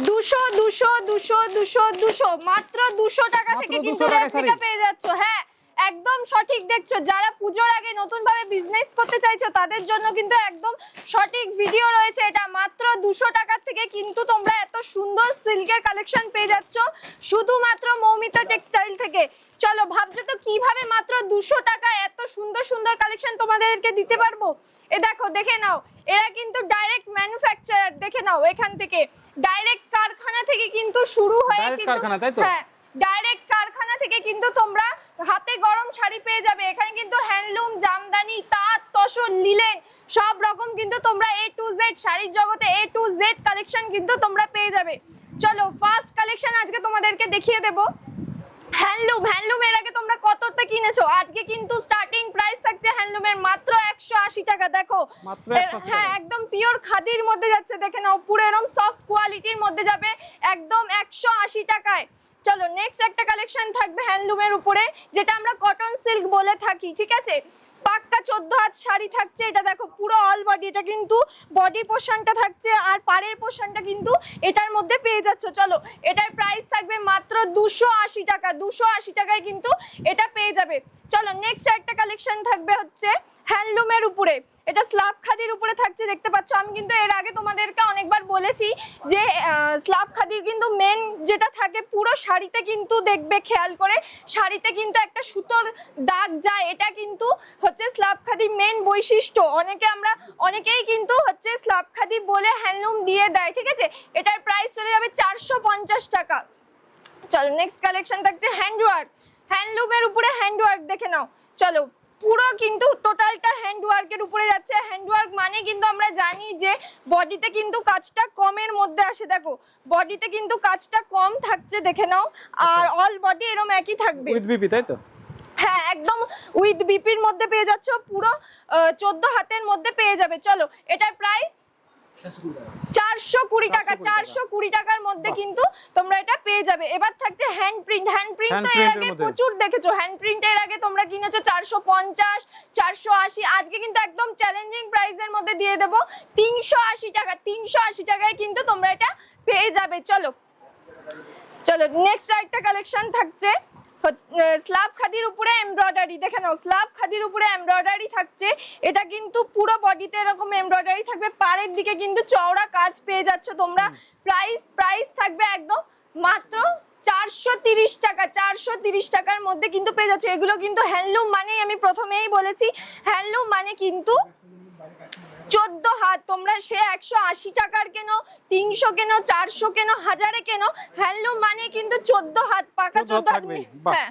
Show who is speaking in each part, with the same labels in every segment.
Speaker 1: দুশো দুশো দুশো দুশো দুশো মাত্র দুশো টাকা থেকে
Speaker 2: 200
Speaker 1: কিন্তু রেপ্লিকা পেয়ে যাচ্ছ হ্যাঁ। একদম সঠিক দেখছ। যারা পুজোর আগে নতুন ভাবে বিজনেস করতে চাইছো তাদের জন্য কিন্তু একদম সঠিক ভিডিও রয়েছে। এটা মাত্র দুশো টাকা থেকে কিন্তু তোমরা এত সুন্দর সিল্কের কালেকশন পেয়ে যাচ্ছ শুধুমাত্র মৌমিতা টেক্সটাইল থেকে। চলো ভাবছ তো কীভাবে মাত্র দুশো টাকা এত সুন্দর সুন্দর কালেকশন তোমাদেরকে দিতে পারব? এ দেখো দেখে নাও। এরা কিন্তু ডাইরেক্ট ম্যানুফ্যাকচারার দেখে নাও এখান থেকে। ডাইরেক্ট কারখানা থেকে কিন্তু শুরু হয়ে কিন্তু? হ্যাঁ ডাইরেক্ট কারখানা থেকে কিন্তু তোমরা হাতে গরম শাড়ি পেয়ে যাবে। এখানে কিন্তু হ্যান্ডলুম জামদানি তাঁত তসর লিলেন সব রকম কিন্তু তোমরা এ টু জেড শাড়ির জগতে এ টু জেড কালেকশন কিন্তু তোমরা পেয়ে যাবে। চলো ফার্স্ট কালেকশন আজকে তোমাদেরকে দেখিয়ে দেবো। হ্যান্ডলুম হ্যান্ডলুম এর আগে তোমরা কততে কিনেছো? আজকে কিন্তু স্টার্টিং প্রাইস থাকছে হ্যান্ডলুমের মাত্র একশো আশি টাকা। দেখো
Speaker 2: 180
Speaker 1: হ্যাঁ একদম পিওর খাদির মধ্যে যাচ্ছে। দেখে নাও পুরো এরকম সফট কোয়ালিটির মধ্যে যাবে একদম একশো আশি টাকায়। চলো নেক্সট একটা কালেকশন থাকবে হ্যান্ডলুমের উপরে, যেটা আমরা কটন সিল্ক বলে থাকি, ঠিক আছে? পাক্কা চোদ্দ হাত শাড়ি থাকছে, এটা দেখো, পুরো অল বডি এটা কিন্তু বডি পোর্শনটা থাকছে, আর পাড়ের পোর্শনটা কিন্তু এটার মধ্যে পেয়ে যাচ্ছ। চলো, এটার প্রাইস থাকবে মাত্র দুশো আশি টাকা, দুশো আশি টাকায় কিন্তু এটা পেয়ে যাবে। চলো নেক্সট একটা কালেকশন থাকবে হচ্ছে হ্যান্ডলুমের উপরে। এটা স্লাব খাদির উপরে থাকছে, দেখতে পাচ্ছ? আমি কিন্তু এর আগে তোমাদেরকে অনেকবার বলেছি যে স্লাব খাদির কিন্তু মেন যেটা থাকে, পুরো শাড়িতে কিন্তু দেখবে, খেয়াল করে। শাড়িতে কিন্তু একটা সুতোর দাগ যায়, এটা কিন্তু হচ্ছে স্লাব খাদির মেন বৈশিষ্ট্য। অনেকে আমরা, অনেকেই কিন্তু হচ্ছে স্লাব খাদি বলে হ্যান্ডলুম দিয়ে দেয়, ঠিক আছে? এটার প্রাইস চলে যাবে চারশো পঞ্চাশ টাকা। চলো নেক্সট কালেকশন থাকছে হ্যান্ডওয়ার্ক হ্যান্ডলুমের উপরে হ্যান্ডওয়ার্ক দেখে নাও। চলো পুরো কিন্তু টোটালটা হ্যান্ডওয়ার্কের উপরে যাচ্ছে। হ্যান্ডওয়ার্ক মানে কিন্তু আমরা জানি যে বডিতে কিন্তু কাজটা কমের মধ্যে আসে। দেখো বডিতে কিন্তু কাজটা কম থাকছে দেখে নাও। আর অল বডি এরকম একই থাকবে।
Speaker 2: উইথ বিপি তাই তো?
Speaker 1: হ্যাঁ একদম উইথ বিপির মধ্যে পেয়ে যাচ্ছ। পুরো চোদ্দ হাতের মধ্যে পেয়ে যাবে। চলো এটার প্রাইস চারশো কুড়ি টাকা।
Speaker 2: 420
Speaker 1: চারশো কুড়ি টাকার মধ্যে কিন্তু তোমরা এটা পেয়ে যাবে। এবার থাকছে হ্যান্ড প্রিন্ট হ্যান্ড প্রিন্ট তো এর আগে প্রচুর দেখেছ। হ্যান্ড প্রিন্টের আগে তোমরা কিনেছো চারশো পঞ্চাশ চারশো আশি। আজকে কিন্তু একদম চ্যালেঞ্জিং প্রাইসের মধ্যে দিয়ে দেবো। তিনশো আশি টাকা তিনশো আশি টাকায় কিন্তু তোমরা এটা পেয়ে যাবে। চলো। চলো নেক্সট আরেকটা কালেকশন থাকছে। স্ল্যাব খাদির উপরে এমব্রয়ডারি দেখে নাও স্ল্যাব খাদির উপরে এমব্রয়ডারি থাকছে। এটা কিন্তু পুরো বডিতে এরকম এমব্রয়ডারি থাকবে। পাড়ের দিকে কিন্তু চওড়া কাজ পেয়ে যাচ্ছ তোমরা। প্রাইস প্রাইস থাকবে একদম মাত্র চারশো তিরিশ টাকা চারশো তিরিশ টাকার মধ্যে কিন্তু পেয়ে যাচ্ছ। এগুলো কিন্তু হ্যান্ডলুম মানেই আমি প্রথমেই বলেছি। হ্যান্ডলুম মানে কিন্তু চোদ্দ হাত তোমরা সে একশো আশি টাকার কেন তিনশো কেন চারশো কেন হাজারে কেন হ্যান্ডলুম মানে কিন্তু চোদ্দ হাত পাকা
Speaker 2: 14
Speaker 1: চোদ্দ হাত হ্যাঁ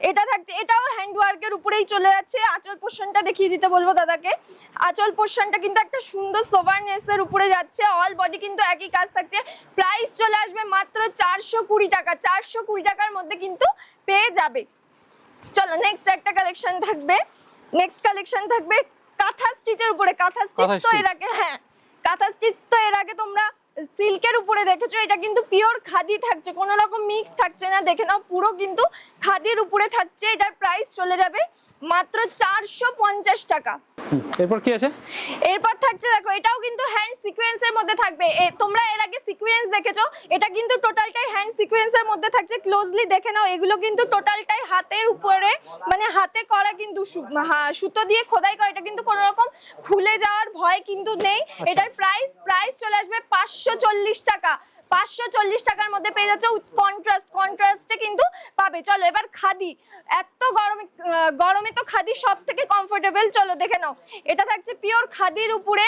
Speaker 1: এটা থাকছে এটাও হ্যান্ডওয়ার্কের উপরেই চলে যাচ্ছে আঁচল পোর্শনটা দেখিয়ে দিতে বলব দাদাকে। আঁচল পোর্শনটা কিন্তু একটা সুন্দর সোভারনেসের উপরে যাচ্ছে অল বডি কিন্তু একই কাজ থাকছে প্রাইস চলে আসবে মাত্র চারশো কুড়ি টাকা চারশো কুড়ি টাকার মধ্যে কিন্তু পেয়ে যাবে। চলো নেক্সট একটা কালেকশন থাকবে নেক্সট কালেকশন থাকবে কাঁথা স্টিচের উপরে কাঁথা স্টিচ তো এর আগে হ্যাঁ কাঁথা স্টিচ তো এর আগে তোমরা সিল্কের উপরে দেখেছ এটা কিন্তু পিওর খাদি থাকছে কোনো রকম মিক্স থাকছে না দেখে নাও পুরো কিন্তু খাদির উপরে থাকছে এটার প্রাইস চলে যাবে মাত্র চারশো পঞ্চাশ টাকা।
Speaker 2: এরপর কি আছে?
Speaker 1: এরপর থাকছে দেখো এটাও কিন্তু হ্যান্ড সিকোয়েন্সের মধ্যে থাকবে। তোমরা এর আগে সিকোয়েন্স দেখেছ এটা কিন্তু টোটালটাই হ্যান্ড সিকোয়েন্সের মধ্যে থাকছে। ক্লোজলি দেখে নাও এগুলো কিন্তু টোটালটাই হাতের উপরে মানে হাতে করা কিন্তু সুতো দিয়ে খোদাই করা এটা কিন্তু কোনো রকম খুলে যাওয়ার ভয় কিন্তু নেই। এটার প্রাইস প্রাইস চলে আসবে পাঁচশো চল্লিশ টাকা। পাঁচশো চল্লিশ টাকার মধ্যে পেয়ে যাচ্ছে কন্ট্রাস্ট কন্ট্রাস্টে কিন্তু পাবে। চলো, এবার খাদি। এত গরমে গরমে তো খাদি সব থেকে কমফোর্টেবল চলো, দেখে নাও। এটা থাকছে পিওর খাদির উপরে।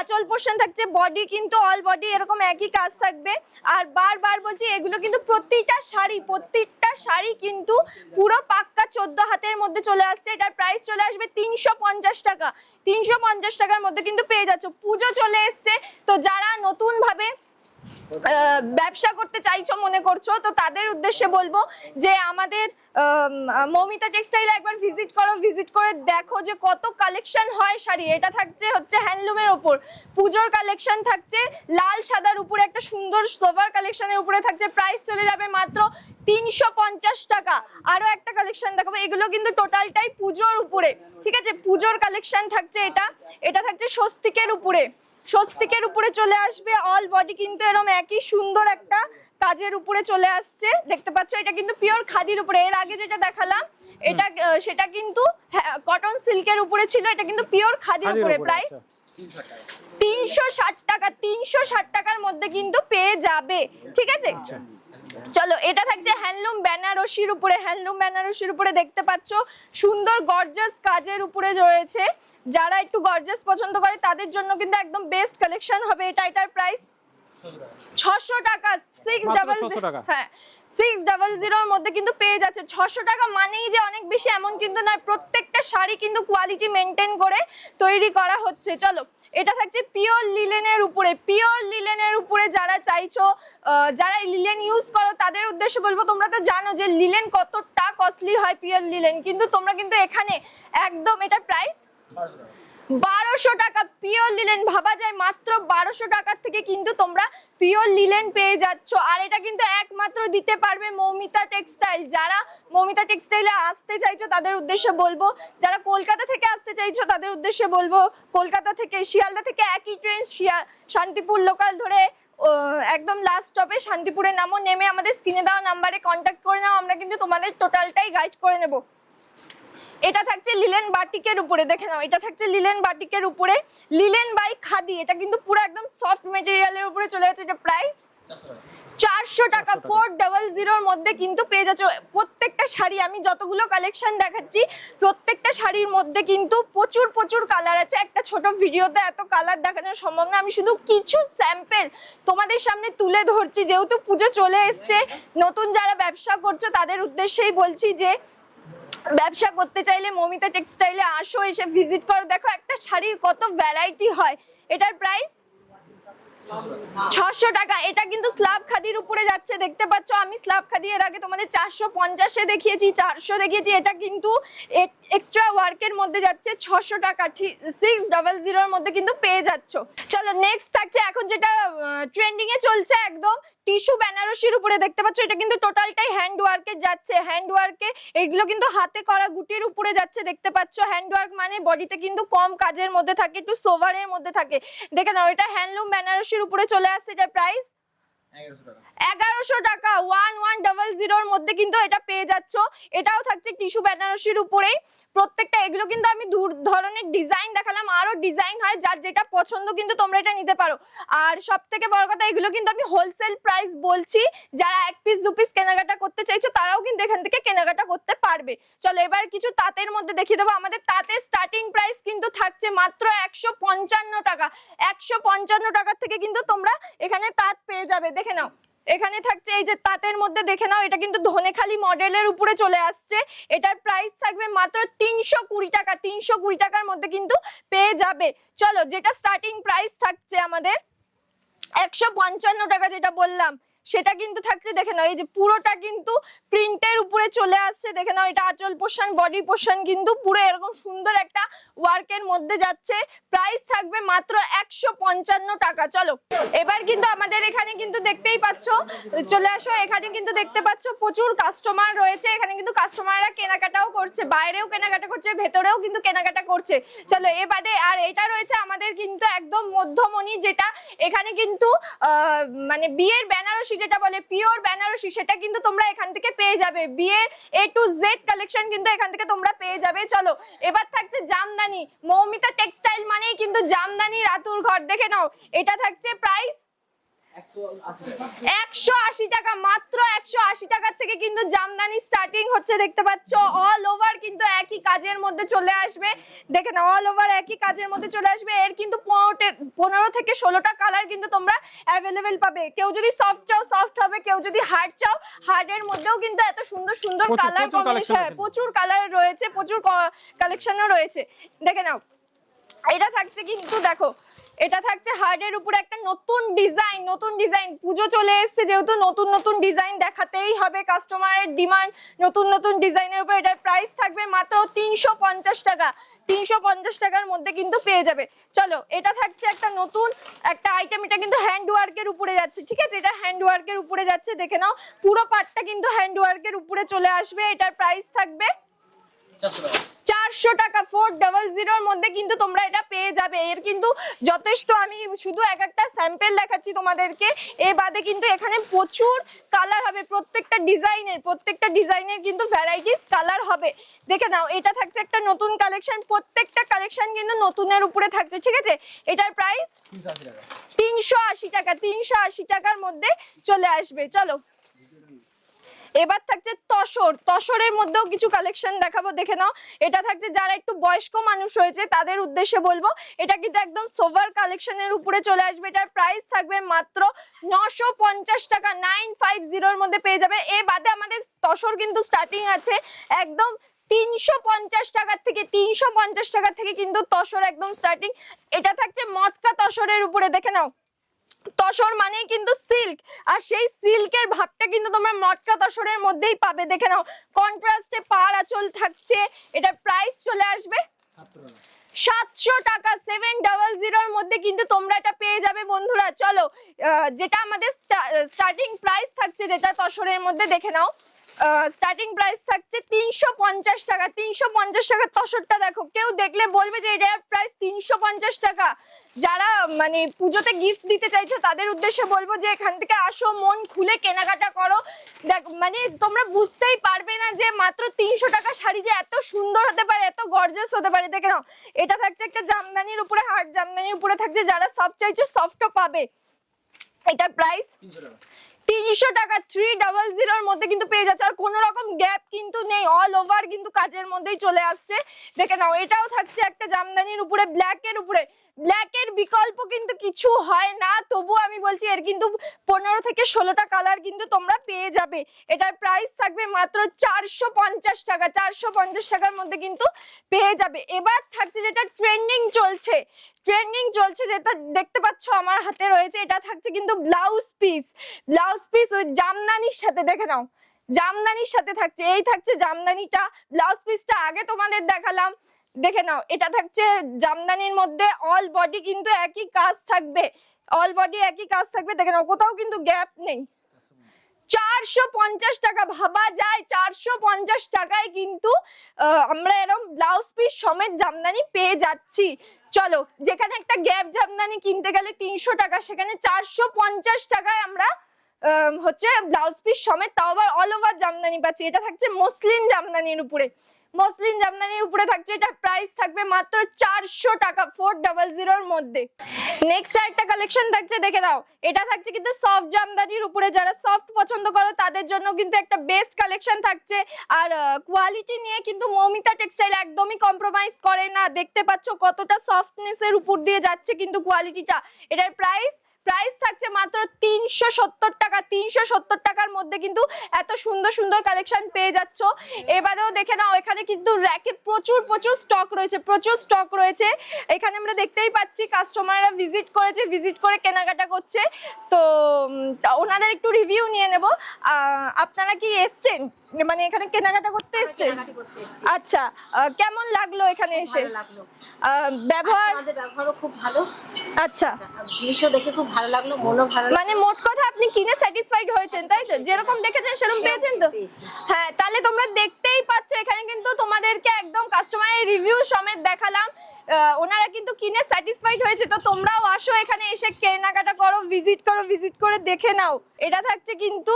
Speaker 1: আঁচল পোর্শন থাকছে। বডি কিন্তু অল বডি এরকম একই কাজ থাকবে। আর বারবার বলছি, এগুলো কিন্তু প্রতিটা শাড়ি প্রত্যেকটা শাড়ি কিন্তু পুরো পাক্কা চোদ্দ হাতের মধ্যে চলে আসছে। এটার প্রাইস চলে আসবে তিনশো পঞ্চাশ টাকা। তিনশো পঞ্চাশ টাকার মধ্যে কিন্তু পেয়ে যাচ্ছ। পুজো চলে এসছে। তো যারা নতুন ভাবে আহ, ব্যবসা করতে চাইছো মনে করছ তো তাদের উদ্দেশ্যে বলব যে আমাদের আম, মৌমিতা টেক্সটাইলে একবার ভিজিট করো ভিজিট করে দেখো যে কত কালেকশন হয় শাড়ি। এটা থাকছে হচ্ছে হ্যান্ডলুমের ওপর। পুজোর কালেকশন থাকছে লাল সাদার উপরে একটা সুন্দর সোভার কালেকশনের উপরে থাকছে প্রাইস চলে যাবে মাত্র তিনশো পঞ্চাশ টাকা। আরও একটা কালেকশন দেখাবো এগুলো কিন্তু টোটালটাই পুজোর উপরে। ঠিক আছে পুজোর কালেকশন থাকছে এটা এটা থাকছে স্বস্তিকের উপরে। স্বস্তিকের উপরে চলে আসবে অল বডি কিন্তু এরকম একই সুন্দর একটা কাজের উপরে চলে আসছে। দেখতে পাচ্ছ এটা কিন্তু পিওর খাদির উপরে। এর আগে যেটা দেখালাম এটা সেটা কিন্তু কটন সিল্কের উপরে ছিল এটা কিন্তু পিওর খাদির উপরে প্রাইস
Speaker 2: আচ্ছা।
Speaker 1: তিনশো ষাট টাকা তিনশো ষাট টাকার মধ্যে কিন্তু পেয়ে যাবে। ঠিক আছে? চলো এটা থাকছে হ্যান্ডলুম বেনারসির উপরে হ্যান্ডলুম বেনারসির উপরে দেখতে পাচ্ছ সুন্দর গর্জাস কাজের উপরে রয়েছে। যারা একটু গর্জাস পছন্দ করে তাদের জন্য কিন্তু একদম বেস্ট কালেকশন হবে এটা এটার প্রাইস ছশো টাকা সিক্স ডাবল
Speaker 2: 600 টাকা।
Speaker 1: হ্যাঁ সিক্স ডাবল জিরোর মধ্যে কিন্তু পেয়ে যাচ্ছে। ছশো টাকা মানেই যে অনেক বেশি এমন কিন্তু নয় প্রত্যেকটা শাড়ি কিন্তু কোয়ালিটি মেনটেন করে তৈরি করা হচ্ছে। চলো এটা থাকছে পিওর লিলেনের উপরে, পিওর লিলেনের উপরে যারা চাইছো যারা লিলেন ইউজ করো, তাদের উদ্দেশ্যে বলব, তোমরা তো জানো যে লিলেন কতটা কস্টলি হয় পিওর লিলেন, কিন্তু তোমরা কিন্তু এখানে একদম এটা প্রাইস বারোশো টাকা পিওর লিলেন। ভাবা যায় মাত্র বারোশো টাকার থেকে কিন্তু তোমরা পিওর লিলেন পেয়ে যাচ্ছ। আর এটা কিন্তু একমাত্র দিতে পারবে মৌমিতা টেক্সটাইল। যারা মৌমিতা টেক্সটাইলে আসতে চাইছো, তাদের উদ্দেশ্যে বলব। যারা কলকাতা থেকে আসতে চাইছো, তাদের উদ্দেশ্যে বলব, কলকাতা থেকে শিয়ালদা থেকে একই ট্রেন শান্তিপুর লোকাল ধরে একদম লাস্ট স্টপে শান্তিপুরে নামো, নেমে আমাদের স্ক্রিনে দেওয়া নাম্বারে কন্ট্যাক্ট করে নাও, আমরা কিন্তু তোমাদের টোটালটাই গাইড করে নেব। এটা থাকছে লিলেন বাটিকের উপরে দেখে নাও এটা থাকছে লিলেন বাটিকের উপরে। লিলেন বাই খাদি এটা কিন্তু পুরো একদম সফট মেটেরিয়ালের উপরে চলে যাচ্ছে এটা প্রাইস চারশো টাকা ফোর ডাবল জিরোর মধ্যে কিন্তু পেয়ে যাচ্ছ। প্রত্যেকটা শাড়ি আমি যতগুলো কালেকশন দেখাচ্ছি প্রত্যেকটা শাড়ির মধ্যে কিন্তু প্রচুর প্রচুর কালার আছে। একটা ছোট ভিডিওতে এত কালার দেখানো সম্ভব না আমি শুধু কিছু স্যাম্পেল তোমাদের সামনে তুলে ধরছি। যেহেতু পুজো চলে এসছে নতুন যারা ব্যবসা করছ তাদের উদ্দেশ্যেই বলছি যে ব্যবসা করতে চাইলে মমিতা টেক্সটাইলে আসো, এসে ভিজিট করো। দেখো একটা শাড়ির কত ভ্যারাইটি হয়। এটার প্রাইস ছশো টাকা। এটা কিন্তু স্ল্যাব খাদির উপরে যাচ্ছে, দেখতে পাচ্ছ? আমি স্ল্যাব খাদি এর আগে তোমাদের চারশো পঞ্চাশে দেখিয়েছি, চারশো দেখিয়েছি। এটা কিন্তু এক্সট্রা ওয়ার্কের মধ্যে যাচ্ছে, ছশো টাকা। সিক্স ডাবল জিরোর মধ্যে কিন্তু পেয়ে যাচ্ছ। চলো নেক্সট থাকছে এখন যেটা ট্রেন্ডিং এ চলছে একদম। টিস্যু বেনারসির উপরে দেখতে পাচ্ছ, এটা কিন্তু টোটালটাই হ্যান্ড ওয়ার্কে যাচ্ছে। হ্যান্ড ওয়ার্কে এগুলো কিন্তু হাতে করা গুটির উপরে যাচ্ছে, দেখতে পাচ্ছ? হ্যান্ড ওয়ার্ক মানে বডিতে কিন্তু কম কাজের মধ্যে থাকে, একটু সোভারের মধ্যে থাকে। দেখে নাও, এটা হ্যান্ডলুম বেনারসির উপরে চলে আসছে এটা প্রাইস এগারোশো টাকা। ওয়ান ওয়ান ডাবল জিরোর মধ্যে কিন্তু এটা পেয়ে যাচ্ছ। এটাও থাকছে টিস্যু বেনারসির উপরেই। প্রত্যেকটা, এগুলো কিন্তু আমি দু ধরনের ডিজাইন দেখালাম। আরও ডিজাইন হয়, যার যেটা পছন্দ কিন্তু তোমরা এটা নিতে পারো। আর সব থেকে বড় কথা, এগুলো কিন্তু আমি হোলসেল প্রাইস বলছি। যারা এক পিস দু পিস কেনাকাটা করতে চাইছো, তারাও কিন্তু এখান থেকে কেনাকাটা করতে পারবে। চলো, এবার কিছু তাঁতের মধ্যে দেখিয়ে দেবো। আমাদের তাঁতের স্টার্টিং প্রাইস কিন্তু থাকছে মাত্র একশো পঞ্চান্ন টাকা। একশো পঞ্চান্ন টাকার থেকে কিন্তু তোমরা এখানে তাঁত পেয়ে যাবে। দেখে নাও। এখানে থাকছে এই যে তাঁতের মধ্যে দেখে নাও, এটা কিন্তু ধনেখালি মডেলের উপরে চলে আসছে। এটার প্রাইস থাকবে মাত্র তিনশো কুড়ি টাকা, তিনশো কুড়ি টাকার মধ্যে কিন্তু পেয়ে যাবে। চলো, যেটা স্টার্টিং প্রাইস থাকছে আমাদের, একশো পঞ্চান্ন টাকা যেটা বললাম। সেটা কিন্তু থাকছে, দেখে নাও, এই যে পুরোটা কিন্তু প্রিন্টের উপরে চলে আসছে, দেখে নাও, এটা আঁচল পোষণ বডি পোষণ কিন্তু পুরো এরকম সুন্দর একটা ওয়ার্কের মধ্যে যাচ্ছে। প্রাইস থাকবে মাত্র একশো পঞ্চান্ন টাকা। চলো, এবার কিন্তু আমাদের এখানে কিন্তু দেখতেই পাচ্ছ, চলে আসো, এখানে কিন্তু দেখতে পাচ্ছ প্রচুর কাস্টমার রয়েছে, এখানে কিন্তু কাস্টমাররা কেনাকাটাও করছে, বাইরেও কেনাকাটা করছে, ভেতরেও কিন্তু কেনাকাটা করছে। চলো, এ বাদে আর এটা রয়েছে আমাদের কিন্তু একদম মধ্যমণি যেটা, এখানে কিন্তু মানে বিয়ের বেনারসি যেটা বলে পিওর বেনারসি, সেটা কিন্তু তোমরা এখান থেকে পেয়ে যাবে। বিয়ের এ টু জেড কালেকশন কিন্তু এখান থেকে তোমরা পেয়ে যাবে। চলো, এবার থাকছে জামদানি। মৌমিতা টেক্সটাইল মানেই কিন্তু জামদানি রাতুর ঘর। দেখে নাও, এটা থাকছে প্রাইস একশো আশি টাকা মাত্র একশো আশি টাকার থেকে কিন্তু জামদানি স্টার্টিং হচ্ছে দেখতে পাচ্ছ? অল ওভার কিন্তু একই কাজের মধ্যে চলে আসবে। দেখে না অল ওভার একই কাজের মধ্যে চলে আসবে। এর কিন্তু পনেরো থেকে ষোলোটা কালার কিন্তু তোমরা অ্যাভেলেবেল পাবে। কেউ যদি সফট চাও সফট হবে কেউ যদি হার্ড চাও হার্ডের মধ্যেও কিন্তু এত সুন্দর সুন্দর কালার
Speaker 2: আছে।
Speaker 1: প্রচুর কালার রয়েছে প্রচুর কালেকশনও রয়েছে। দেখে নাও এটা থাকছে কিন্তু দেখো এটা থাকছে হার্ডের উপরে একটা নতুন ডিজাইন নতুন ডিজাইন। পুজো চলে এসেছে যেহেতু নতুন নতুন ডিজাইন দেখাতেই হবে কাস্টমারের ডিমান্ড। নতুন নতুন ডিজাইনের উপর এটার প্রাইস থাকবে মাত্র তিনশো পঞ্চাশ টাকা। তিনশো পঞ্চাশ টাকার মধ্যে কিন্তু পেয়ে যাবে। চলো, এটা থাকছে একটা নতুন একটা আইটেম এটা কিন্তু হ্যান্ড ওয়ার্কের উপরে যাচ্ছে, ঠিক আছে? এটা হ্যান্ড ওয়ার্কের উপরে যাচ্ছে, দেখে নাও। পুরো পার্টটা কিন্তু হ্যান্ড ওয়ার্কের উপরে চলে আসবে। এটার প্রাইস থাকবে চারশো টাকা। ফোর ডাবল জিরোর মধ্যে কিন্তু তোমরা এটা পেয়ে যাবে। এর কিন্তু যথেষ্ট আমি শুধু এক একটা স্যাম্পেল দেখাচ্ছি তোমাদেরকে। এ বাদে কিন্তু এখানে প্রচুর কালার হবে। প্রত্যেকটা ডিজাইনের প্রত্যেকটা ডিজাইনের কিন্তু ভ্যারাইটিস কালার হবে। দেখে নাও এটা থাকছে একটা নতুন কালেকশন প্রত্যেকটা কালেকশন কিন্তু নতুনের উপরে থাকছে ঠিক আছে? এটার প্রাইস তিনশো আশি টাকা তিনশো আশি টাকার মধ্যে চলে আসবে। চলো। এবার থাকছে তসর। তসরের মধ্যেও কিছু কালেকশন দেখাবো, দেখে নাও। এটা থাকছে যারা একটু বয়স্ক মানুষ হয়েছে, তাদের উদ্দেশ্যে বলব, এটা কিন্তু একদম সোভার কালেকশনের উপরে চলে আসবে। এটার প্রাইস থাকবে মাত্র নশো পঞ্চাশ টাকা নাইন ফাইভ জিরোর মধ্যে পেয়ে যাবে। এ বাদে আমাদের তসর কিন্তু স্টার্টিং আছে একদম তিনশো পঞ্চাশ টাকার থেকে, তিনশো পঞ্চাশ টাকা থেকে কিন্তু তসর একদম স্টার্টিং এটা থাকছে মটকা তসরের উপরে, দেখে নাও। তসর মানে কিন্তু সিল্ক আর সেই সিল্কের ভাবটা কিন্তু তোমরা মটকা তসরের মধ্যেই পাবে। দেখে নাও কন্ট্রাস্টে পার আঁচল থাকছে, এটা প্রাইস চলে আসবে। সাতশো টাকা সেভেন ডাবল জিরোর মধ্যে কিন্তু তোমরা এটা পেয়ে যাবে বন্ধুরা। চলো যেটা আমাদের স্টার্টিং প্রাইস থাকছে যেটা তসরের মধ্যে, দেখে নাও। স্টার্টিং প্রাইস থাকছে তিনশো পঞ্চাশ টাকা, তিনশো পঞ্চাশ টাকার তসরটা দেখো। কেউ দেখলে বলবে যে এটার প্রাইস তিনশো পঞ্চাশ টাকা। যারা মানে পুজোতে গিফট দিতে চাইছো, তাদের উদ্দেশ্যে বলব যে এখান থেকে আসো, মন খুলে কেনাকাটা করো। দেখ মানে তোমরা বুঝতেই পারবে না যে মাত্র তিনশো টাকা শাড়ি যে এত সুন্দর হতে পারে, এত গর্জাস হতে পারে। দেখে নাও, এটা থাকছে একটা জামদানির উপরে হার্ড জামদানির উপরে থাকছে। যারা সব চাইছো সফটও পাবে। এটা প্রাইস তিনশো টাকা থ্রি ডাবল জিরোর মধ্যে কিন্তু পেয়ে যাচ্ছে। আর কোনো রকম গ্যাপ কিন্তু নেই অল ওভার কিন্তু কাজের মধ্যেই চলে আসছে। দেখে নাও, এটাও থাকছে একটা জামদানির উপরে ব্ল্যাকের উপরে। ব্ল্যাক এর বিকল্প কিন্তু কিছু হয় না তবু আমি বলছি এর কিন্তু পনেরো থেকে ষোলোটা কালার কিন্তু তোমরা পেয়ে যাবে। এটার প্রাইস থাকবে মাত্র চারশো পঞ্চাশ টাকা, চারশো পঞ্চাশ টাকার মধ্যে কিন্তু পেয়ে যাবে। এবার থাকছে যেটা ট্রেন্ডিং চলছে। ট্রেন্ডিং চলছে যেটা দেখতে পাচ্ছ আমার হাতে রয়েছে, এটা থাকছে কিন্তু ব্লাউজ পিস ব্লাউজ পিস ওই জামদানির সাথে, দেখে নাও। জামদানির সাথে থাকছে, এই থাকছে জামদানিটা। ব্লাউজ পিসটা আগে তোমাদের দেখালাম। দেখে নাও, এটা থাকছে জামদানির মধ্যে অল বডি কিন্তু একই কাজ থাকবে। অল বডি একই কাজ থাকবে, দেখে নাও, কোথাও কিন্তু গ্যাপ নেই। চারশো পঞ্চাশ টাকা, ভাবা যায়, চারশো পঞ্চাশ টাকায় কিন্তু আমরা এরকম ব্লাউজ পিস সমেত জামদানি পেয়ে যাচ্ছি। চলো, যেখানে একটা গ্যাপ জামদানি কিনতে গেলে তিনশো টাকা, সেখানে চারশো পঞ্চাশ টাকায় আমরা হচ্ছে ব্লাউজ পিস সমেত, তাও আবার অল ওভার জামদানি পাচ্ছি। এটা থাকছে মসলিন জামদানির উপরে। মসলিন জামদানির উপরে থাকছে, এটা প্রাইস থাকবে মাত্র চারশো টাকা ফোর ডাবল জিরোর মধ্যে। নেক্সট একটা কালেকশন থাকছে, দেখে দাও এটা থাকছে কিন্তু সফট জামদানির উপরে, যারা সফট পছন্দ করো, তাদের জন্য কিন্তু একটা বেস্ট কালেকশন থাকছে। আর কোয়ালিটি নিয়ে কিন্তু মৌমিতা টেক্সটাইল একদমই কম্প্রোমাইজ করে না। দেখতে পাচ্ছ কতটা সফটনেস এর উপর দিয়ে যাচ্ছে কিন্তু কোয়ালিটিটা এটার প্রাইস প্রাইস থাকছে মাত্র তিনশো সত্তর টাকা। তিনশো সত্তর টাকার মধ্যে কিন্তু এত সুন্দর সুন্দর কালেকশন পেয়ে যাচ্ছ। এবারেও দেখে নাও এখানে কিন্তু র্যাকে প্রচুর প্রচুর স্টক রয়েছে প্রচুর স্টক রয়েছে। এখানে আমরা দেখতেই পাচ্ছি কাস্টমাররা ভিজিট করেছে ভিজিট করে কেনাকাটা করছে। তো ওনাদের একটু রিভিউ নিয়ে নেব। আপনারা কি এসছেন? মানে এখানে কেনাকাটা করতে এসছেন?
Speaker 3: এসেছি।
Speaker 1: আচ্ছা কেমন লাগল এখানে এসে? ব্যবহার?
Speaker 3: ব্যবহারও খুব ভালো।
Speaker 1: আচ্ছা।
Speaker 3: জিনিসও দেখে খুব ভালো লাগল মনও ভালো
Speaker 1: মানে মোট কথা আপনি কিনে স্যাটিসফাইড হয়েছেন তাই তো? যেরকম দেখেছেন সেরকম পেয়েছেন তো? হ্যাঁ তাহলে তোমরা দেখতেই পাচ্ছ এখানে কিন্তু তোমাদেরকে একদম কাস্টমারের রিভিউ সমেত দেখালাম। ওনারা কিন্তু কিনে স্যাটিসফাইড হয়েছে তো তোমরাও আসো এখানে এসে কেনাকাটা করো ভিজিট করো ভিজিট করে দেখে নাও। এটা থাকছে কিন্তু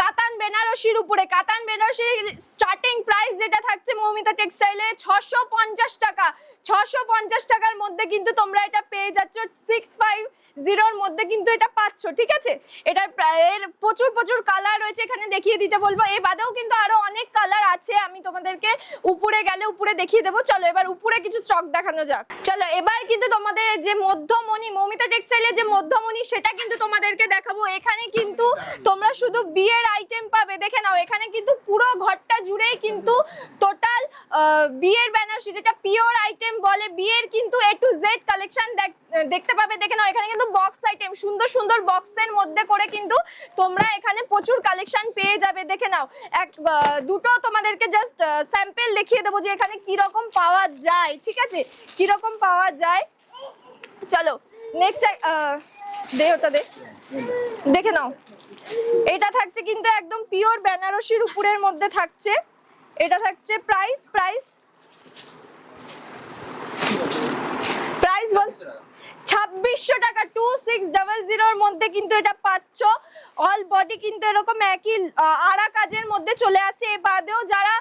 Speaker 1: কাতান বেনারসির উপরে। কাতান বেনারসির স্টার্টিং প্রাইস যেটা থাকছে মৌমিতা টেক্সটাইলে ছশো পঞ্চাশ টাকা। ছশো পঞ্চাশ টাকার মধ্যে কিন্তু তোমরা এটা পেয়ে যাচ্ছ সিক্স ফাইভ জিরোর মধ্যে কিন্তু এটা পাচ্ছ, ঠিক আছে? এটার এর প্রচুর প্রচুর কালার রয়েছে, এখানে দেখিয়ে দিতে বলব। এ বাদেও কিন্তু আরও অনেক কালার আছে, আমি তোমাদেরকে উপরে গেলে উপরে দেখিয়ে দেবো। চলো, এবার উপরে কিছু স্টক দেখানো যাক। চলো, এবার কিন্তু তোমাদের যে মধ্যমণি, মৌমিতা টেক্সটাইলের যে মধ্যমণি, সেটা কিন্তু তোমাদেরকে দেখাবো। এখানে কিন্তু তোমরা শুধু বিয়ের আইটেম পাবে। দেখে নাও, এখানে কিন্তু পুরো ঘরটা জুড়েই কিন্তু টোটাল বিয়ের বেনারসি যেটা পিওর আইটেম বলে। বিয়ের কিন্তু এ টু জেড কালেকশন দেখতে পাবে, দেখে নাও, এখানে কিন্তু বক্স আইটেম সুন্দর সুন্দর বক্সের মধ্যে করে কিন্তু তোমরা এখানে প্রচুর কালেকশন পেয়ে যাবে, দেখে নাও। এক দুটো তোমাদেরকে জাস্ট স্যাম্পল দেখিয়ে দেবো যে এখানে কি রকম পাওয়া যায়, ঠিক আছে? কি রকম পাওয়া যায়? চলো নেক্সট দে ওটা দে। দেখে নাও। এটা থাকছে কিন্তু একদম পিওর বেনারসির উপরের মধ্যে থাকছে। এটা থাকছে প্রাইস প্রাইস প্রাইস বল ছাব্বিশশো টাকা টু সিক্স ডাবল জিরোর মধ্যে কিন্তু এটা পাচ্ছ। অল বডি কিন্তু এরকম একই আড়া কাজের মধ্যে চলে আসে। এ বাদেও যারা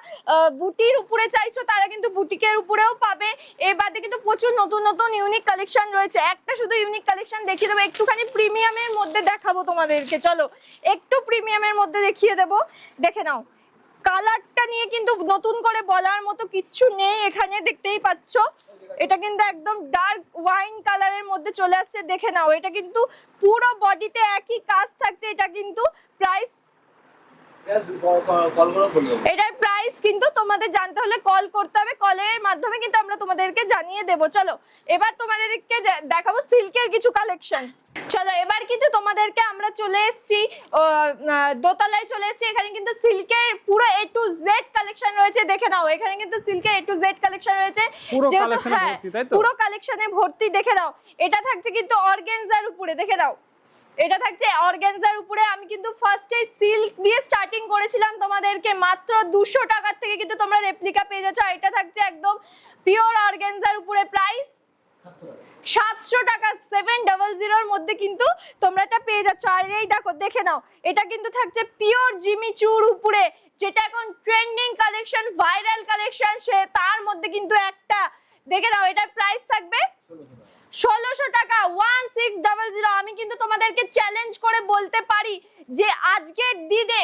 Speaker 1: বুটির উপরে চাইছো, তারা কিন্তু বুটিকের উপরেও পাবে। এ বাদে কিন্তু প্রচুর নতুন নতুন ইউনিক কালেকশন রয়েছে। একটা শুধু ইউনিক কালেকশন দেখিয়ে দেবো। একটুখানি প্রিমিয়ামের মধ্যে দেখাবো তোমাদেরকে। চলো, একটু প্রিমিয়ামের মধ্যে দেখিয়ে দেবো। দেখে নাও। কালারটা নিয়ে কিন্তু নতুন করে বলার মতো কিচ্ছু নেই এখানে, দেখতেই পাচ্ছ। এটা কিন্তু একদম ডার্ক ওয়াইন কালারের মধ্যে চলে আসছে, দেখে নাও। এটা কিন্তু পুরো বডিতে একই কাজ থাকছে, এটা কিন্তু প্রাইস এটার প্রাইস কিন্তু তোমাদের জানতে হলে কল করতে হবে। কলের মাধ্যমে কিন্তু আমরা তোমাদেরকে জানিয়ে দেব। চলো এবার তোমাদেরকে দেখাবো সিল্কের কিছু কালেকশন চলো এবার কিন্তু তোমাদেরকে আমরা চলে এসেছি দোতলায় চলে এসেছি। এখানে কিন্তু সিল্কের পুরো এ টু জেড কালেকশন রয়েছে। দেখে নাও এখানে কিন্তু সিল্কের এ টু জেড কালেকশন রয়েছে। যেহেতু- হ্যাঁ? পুরো কালেকশনে ভর্তি দেখে নাও। এটা থাকছে কিন্তু অর্গেনজার উপরে দেখে নাও। এটা থাকছে অর্গানজার উপরে। আমি কিন্তু ফার্স্টে সিল্ক দিয়ে স্টার্টিং করেছিলাম তোমাদেরকে, মাত্র দুশো টাকার থেকে কিন্তু তোমরা রেপ্লিকা পেয়ে যাচ্ছ। এটা থাকছে একদম পিওর অর্গানজার উপরে প্রাইস সাতশো টাকা সেভেন ডাবল জিরোর মধ্যে কিন্তু তোমরা এটা পেয়ে যাচ্ছ। আর এই দেখো, দেখে নাও, এটা কিন্তু থাকছে পিওর জিমি চুর উপরে, যেটা এখন ট্রেন্ডিং কালেকশন ভাইরাল কালেকশন সে তার মধ্যে কিন্তু একটা। দেখে নাও, এটার প্রাইস থাকবে ষোলোশো টাকা ওয়ান সিক্স ডাবল জিরো আমি কিন্তু তোমাদেরকে চ্যালেঞ্জ করে বলতে পারি যে আজকের দিনে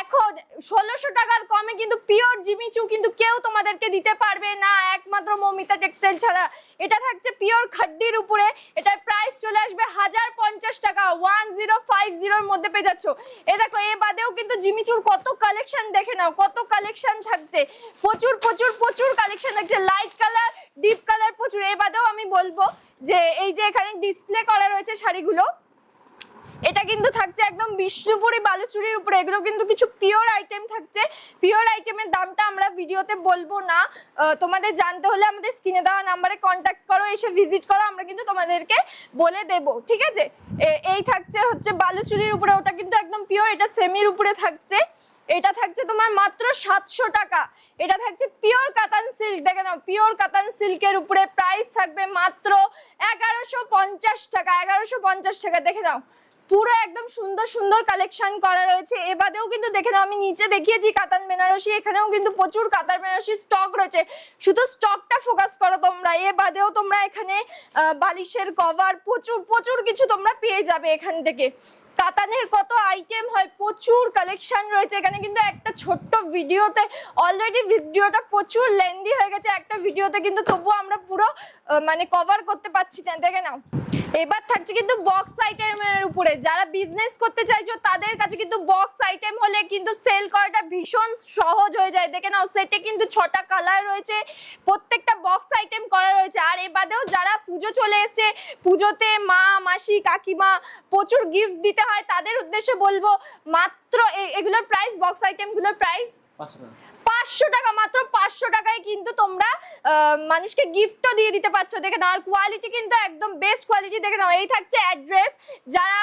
Speaker 1: এখন ষোলোশো টাকার কমে কিন্তু পিওর জিমিচু কিন্তু কেউ তোমাদেরকে দিতে পারবে না। একমাত্র মমিতা টেক্সটাইল ছাড়া এটা থাকছে পিওর খাড্ডির উপরে। এটার প্রাইস চলে আসবে হাজার পঞ্চাশ টাকা। ওয়ান জিরো ফাইভ জিরোর মধ্যে পেয়ে যাচ্ছ। এ দেখো, এ বাদেও কিন্তু জিমিচুর কত কালেকশন দেখে নাও, কত কালেকশন থাকছে। প্রচুর প্রচুর প্রচুর কালেকশন থাকছে। লাইট কালার ডিপ কালার প্রচুর। এ বাদেও আমি বলব যে, এই যে এখানে ডিসপ্লে করা রয়েছে শাড়িগুলো এটা কিন্তু থাকছে একদম বিষ্ণুপুরি বালুচুরির উপরে। এগুলো কিন্তু কিছু পিওর আইটেম থাকছে। পিওর আইটেমের দামটা আমরা ভিডিওতে বলব না। তোমাদের জানতে হলে আমাদের স্ক্রিনে দেওয়া নাম্বারে কন্ট্যাক্ট করো, এসে ভিজিট করো, আমরা কিন্তু তোমাদেরকে বলে দেব, ঠিক আছে? এই থাকছে হচ্ছে বালুচুরির উপরে, ওটা কিন্তু একদম পিওর এটা সেমির উপরে থাকছে। এটা থাকছে তোমার মাত্র সাতশো টাকা। এটা থাকছে পিওর কাতান সিল্ক দেখে নাও পিওর কাতান সিল্কের উপরে প্রাইস থাকবে মাত্র এগারোশো পঞ্চাশ টাকা, এগারোশো পঞ্চাশ টাকা, দেখে নাও। পুরো একদম সুন্দর সুন্দর কালেকশন করা রয়েছে। এবারেও কিন্তু দেখে নাও, আমি নিচে দেখিয়েছি কাতান বেনারসি, এখানেও কিন্তু প্রচুর কাতান বেনারসি স্টক রয়েছে। শুধু স্টকটা ফোকাস করো তোমরা, এ বাদেও তোমরা এখানে বালিশের কভার প্রচুর প্রচুর কিছু তোমরা পেয়ে যাবে এখান থেকে। কাতানের কত আইটেম হয়, প্রচুর কালেকশন রয়েছে। এখানে কিন্তু একটা ছোট্ট ভিডিওতে অলরেডি ভিডিওটা প্রচুর লেন্দি হয়ে গেছে। একটা ভিডিওতে কিন্তু তবুও আমরা পুরো মানে কভার করতে পারছি না। দেখে নাও। এবার থাকছে কিন্তু বক্স আইটেমের উপরে। যারা বিজনেস করতে চাইছো, তাদের কাছে কিন্তু বক্স আইটেম হলে কিন্তু সেল করাটা ভীষণ সহজ হয়ে যায়। দেখে নাও সেটে কিন্তু ছটা কালার রয়েছে। প্রত্যেকটা বক্স আইটেম করা রয়েছে। আর এ বাদেও যারা পুজো চলে এসেছে, পুজোতে মা, মাসি, কাকিমা প্রচুর গিফট দিতে হয়। তাদের উদ্দেশ্যে বলব মাত্র এগুলোর প্রাইস বক্স আইটেমগুলোর প্রাইস মাত্র পাঁচশো টাকায় কিন্তু তোমরা মানুষকে গিফটও দিয়ে দিতে পারছ। দেখে নাও, আর কোয়ালিটি কিন্তু একদম বেস্ট কোয়ালিটি দেখে নাও। এই থাকছে অ্যাড্রেস যারা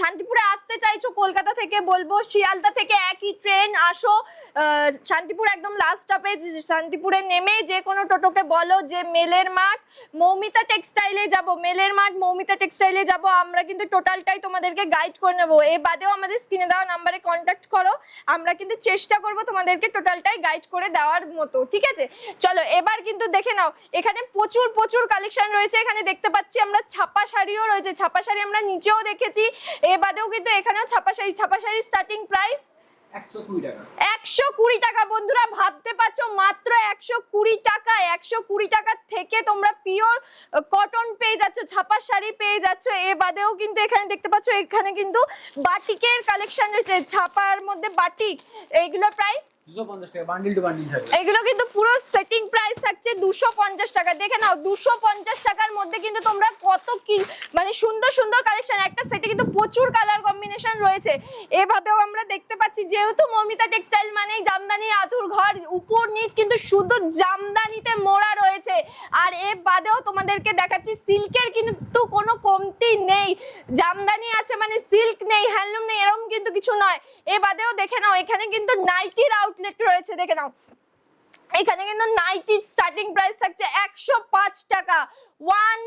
Speaker 1: শান্তিপুরে আসতে চাইছো, কলকাতা থেকে বলব, শিয়ালদা থেকে একই ট্রেন আসো। শান্তিপুর একদম লাস্ট স্টপে শান্তিপুরে নেমে যে কোনো টোটোকে বলো যে মেলের মাঠ, মৌমিতা টেক্সটাইলে যাব। মেলের মাঠ, মৌমিতা টেক্সটাইলে যাব। আমরা কিন্তু টোটালটাই তোমাদেরকে গাইড করে নেব। এ বাদেও আমাদের স্ক্রিনে দেওয়া নাম্বারে কন্ট্যাক্ট করো। আমরা কিন্তু চেষ্টা করব তোমাদেরকে টোটালটাই গাইড করে দেওয়ার মতো ঠিক আছে? চলো এবার কিন্তু দেখে নাও এখানে প্রচুর প্রচুর কালেকশন রয়েছে। এখানে দেখতে পাচ্ছি আমরা ছাপা শাড়িও রয়েছে। ছাপা শাড়ি আমরা নিচেও দেখেছি। এ বাদেও কিন্তু এখানেও ছাপা শাড়ি ছাপা শাড়ির স্টার্টিং প্রাইস একশো কুড়ি টাকা। বন্ধুরা ভাবতে পারছ মাত্র একশো কুড়ি টাকা একশো কুড়ি টাকা থেকে তোমরা পিওর কটন পেয়ে যাচ্ছ ছাপার শাড়ি পেয়ে যাচ্ছ। এ বাদেও কিন্তু এখানে দেখতে পাচ্ছ এখানে কিন্তু বাটিকের কালেকশন রয়েছে। ছাপার মধ্যে বাটিক এইগুলোর প্রাইস এগুলো কিন্তু পুরো সেটিং প্রাইস থাকছে দুশো পঞ্চাশ টাকা। দেখে নাও, দুশো পঞ্চাশ টাকার মধ্যে কিন্তু তোমরা কত কি মানে সুন্দর সুন্দর একটা কিন্তু প্রচুর কালার কম্বিনেশন রয়েছে। এভাবেও আমরা দেখতে পাচ্ছি, যেহেতু মমিতা টেক্সটাইল মানেই জামদানি আতুর ঘর, উপর নিচ কিন্তু শুধু জামদানিতে মোড়া রয়েছে। আর এ বাদেও তোমাদেরকে দেখাচ্ছি, সিল্কের কিন্তু কোনো কমতি নেই। জামদানি আছে মানে সিল্ক নেই, হ্যান্ডলুম নেই, এরকম কিন্তু কিছু নয়। এ বাদেও দেখে নাও, এখানে কিন্তু নাইটির আউটলেট আউটলেট রয়েছে দেখে নাও। এখানে কিন্তু নাইটির স্টার্টিং প্রাইস থাকছে একশো পাঁচ টাকা। ওয়ান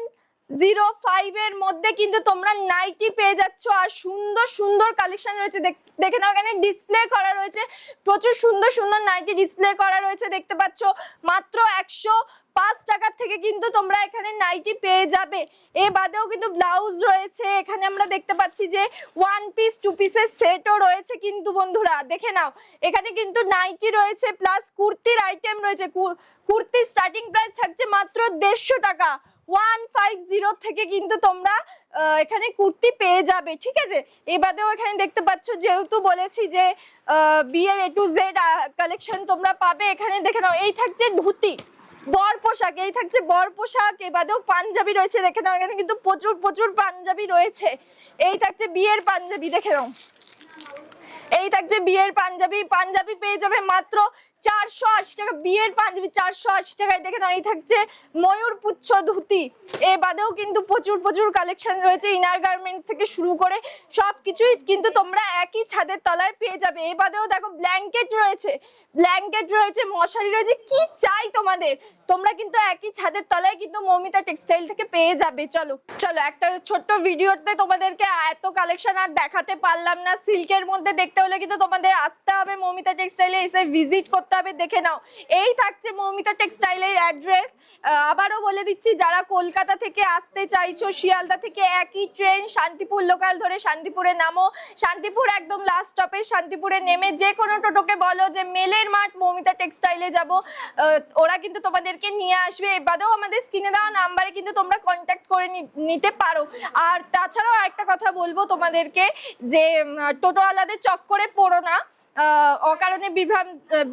Speaker 1: জিরো ফাইভ এর মধ্যে কিন্তু তোমরা নাইটি পেয়ে যাচ্ছ। আর সুন্দর সুন্দর কালেকশন রয়েছে। দেখ- নাও এখানে ডিসপ্লে করা রয়েছে। প্রচুর সুন্দর সুন্দর নাইটি ডিসপ্লে করা রয়েছে দেখতে পাচ্ছ। মাত্র একশো পাঁচ টাকার থেকে কিন্তু তোমরা এখানে নাইটি পেয়ে যাবে। এ বাদেও কিন্তু ব্লাউজ রয়েছে। এখানে আমরা দেখতে পাচ্ছি যে ওয়ান পিস টু পিসের সেটও রয়েছে কিন্তু বন্ধুরা, দেখে নাও। এখানে কিন্তু নাইটি রয়েছে প্লাস কুর্তির আইটেম রয়েছে। কু- কুর্তির স্টার্টিং প্রাইস থাকছে মাত্র দেড়শো টাকা। ওয়ান ফাইভ জিরো থেকে কিন্তু তোমরা এখানে কুর্তি পেয়ে যাবে, ঠিক আছে? এবারেও এখানে দেখতে পাচ্ছ, যেহেতু বলেছি যে বিয়ের এ টু জেড কালেকশন তোমরা পাবে, এখানে দেখে নাও, এই থাকছে ধুতি, বর পোশাক, এই থাকছে বর পোশাক এবারেও পাঞ্জাবি রয়েছে, দেখে নাও, এখানে কিন্তু প্রচুর প্রচুর পাঞ্জাবি রয়েছে, এই থাকছে বিয়ের পাঞ্জাবি, দেখে নাও, এই থাকছে বিয়ের পাঞ্জাবি পাঞ্জাবি পেয়ে যাবে মাত্র চারশো আশি টাকা, বিয়ের পাঞ্জাবি চারশো আশি টাকায় দেখে এই থাকছে ময়ূর পুচ্ছ ধুতি। এ বাদেও কিন্তু প্রচুর প্রচুর কালেকশন রয়েছে ইনার গার্মেন্টস থেকে শুরু করে সব কিছুই কিন্তু তোমরা একই ছাদের তলায় পেয়ে যাবে। এ বাদেও দেখো ব্ল্যাঙ্কেট রয়েছে। ব্ল্যাঙ্কেট রয়েছে মশারি রয়েছে কি চাই তোমাদের? তোমরা কিন্তু একই ছাদের তলায় কিন্তু মৌমিতা টেক্সটাইল থেকে পেয়ে যাবে, চলো। চলো, একটা ছোট্ট ভিডিওতে তোমাদেরকে এত কালেকশন আর দেখাতে পারলাম না। সিল্কের মধ্যে দেখতে হলে কিন্তু তোমাদের আসতে হবে মৌমিতা টেক্সটাইলে এসে ভিজিট করতে হবে, দেখে নাও। এই থাকছে মৌমিতা টেক্সটাইলের অ্যাড্রেস আবারও বলে দিচ্ছি, যারা কলকাতা থেকে আসতে চাইছো, শিয়ালদা থেকে একই ট্রেন শান্তিপুর লোকাল ধরে শান্তিপুরে নামো। শান্তিপুর একদম লাস্ট স্টপে শান্তিপুরে নেমে যে কোনো টোটোকে বলো যে, মেলের মাঠ মৌমিতা টেক্সটাইলে যাব। ওরা কিন্তু তোমাদেরকে নিয়ে আসবে। এবারেও আমাদের স্ক্রিনে দেওয়া নাম্বারে কিন্তু তোমরা কন্ট্যাক্ট করে নিতে পারো। আর তাছাড়াও একটা কথা বলব তোমাদেরকে, যে টোটোওয়ালাদের চক্করে পড়ো না। অকারণে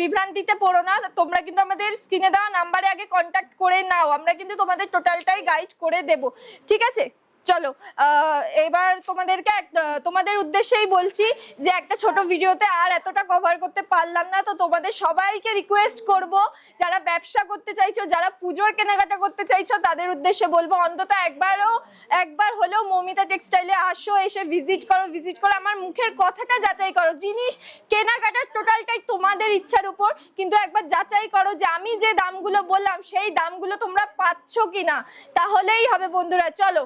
Speaker 1: বিভ্রান্তিতে পড়ো না। তোমরা কিন্তু আমাদের স্ক্রিনে দেওয়া নাম্বারে আগে কন্ট্যাক্ট করে নাও। আমরা কিন্তু তোমাদের টোটালটাই গাইড করে দেব। ঠিক আছে? চলো এবার তোমাদেরকে তোমাদের উদ্দেশ্যেই বলছি যে একটা ছোট ভিডিওতে আর এতটা কভার করতে পারলাম না, তো তোমাদের সবাইকে রিকোয়েস্ট করব, যারা ব্যবসা করতে চাইছো, যারা পুজোর কেনাকাটা করতে চাইছো, তাদের উদ্দেশ্যে বলব, অন্তত একবারও, একবার হলেও মৌমিতা টেক্সটাইলে আসো, এসে ভিজিট করো ভিজিট করো। আমার মুখের কথাটা যাচাই করো। জিনিস কেনাকাটার টোটালটাই তোমাদের ইচ্ছার উপর, কিন্তু একবার যাচাই করো যে আমি যে দামগুলো বললাম, সেই দামগুলো তোমরা পাচ্ছ কিনা। তাহলেই হবে বন্ধুরা, চলো।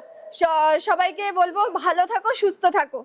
Speaker 1: সবাইকে বলব ভালো থাকো সুস্থ থাকো।